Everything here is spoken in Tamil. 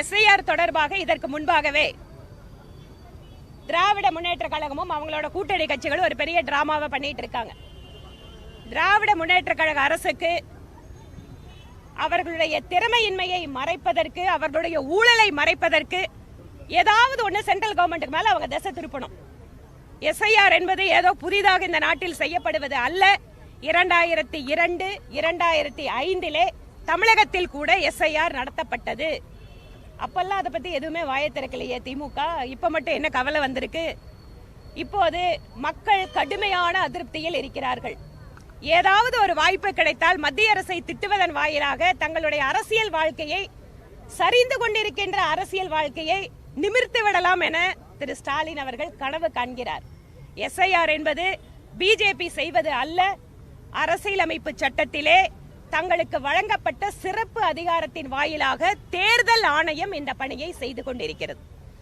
எஸ்ஐஆர் தொடர்பாக இதற்கு முன்பாகவே திராவிட முன்னேற்ற கழகமும் அவங்களோட கூட்டணி கட்சிகளும் ஒரு பெரிய டிராமாவை பண்ணிட்டு இருக்காங்க. திராவிட முன்னேற்ற கழக அரசுக்கு அவர்களுடைய திறமையின்மையை மறைப்பதற்கு அவர்களுடைய ஊழலை மறைப்பதற்கு ஏதாவது ஒன்று சென்ட்ரல் கவர்மெண்ட்டுக்கு மேலே அவங்க திசை திருப்பணும். எஸ்ஐஆர் என்பது ஏதோ புதிதாக இந்த நாட்டில் செய்யப்படுவது அல்ல. இரண்டாயிரத்தி இரண்டு இரண்டாயிரத்தி ஐந்திலே தமிழகத்தில் கூட எஸ்ஐஆர் நடத்தப்பட்டது. அப்பெல்லாம் அதை பத்தி எதுவுமே வாய திறக்கலையே திமுக? இப்ப மட்டும் என்ன கவலை வந்திருக்கு? இப்போது மக்கள் கடுமையான அதிருப்தியில் இருக்கிறார்கள். ஏதாவது ஒரு வாய்ப்பு கிடைத்தால் மத்திய அரசை திட்டுவதன் வாயிலாக தங்களுடைய அரசியல் வாழ்க்கையை சரிந்து கொண்டிருக்கின்ற அரசியல் வாழ்க்கையை நிமிர்த்து விடலாம் என திரு ஸ்டாலின் அவர்கள் கனவு காண்கிறார். எஸ்ஐஆர் என்பது பிஜேபி செய்வது அல்ல அரசியலமைப்பு சட்டத்திலே தங்களுக்கு வழங்கப்பட்ட சிறப்பு அதிகாரத்தின் வாயிலாக தேர்தல் ஆணையம் இந்த பணியை செய்து கொண்டிருக்கிறது.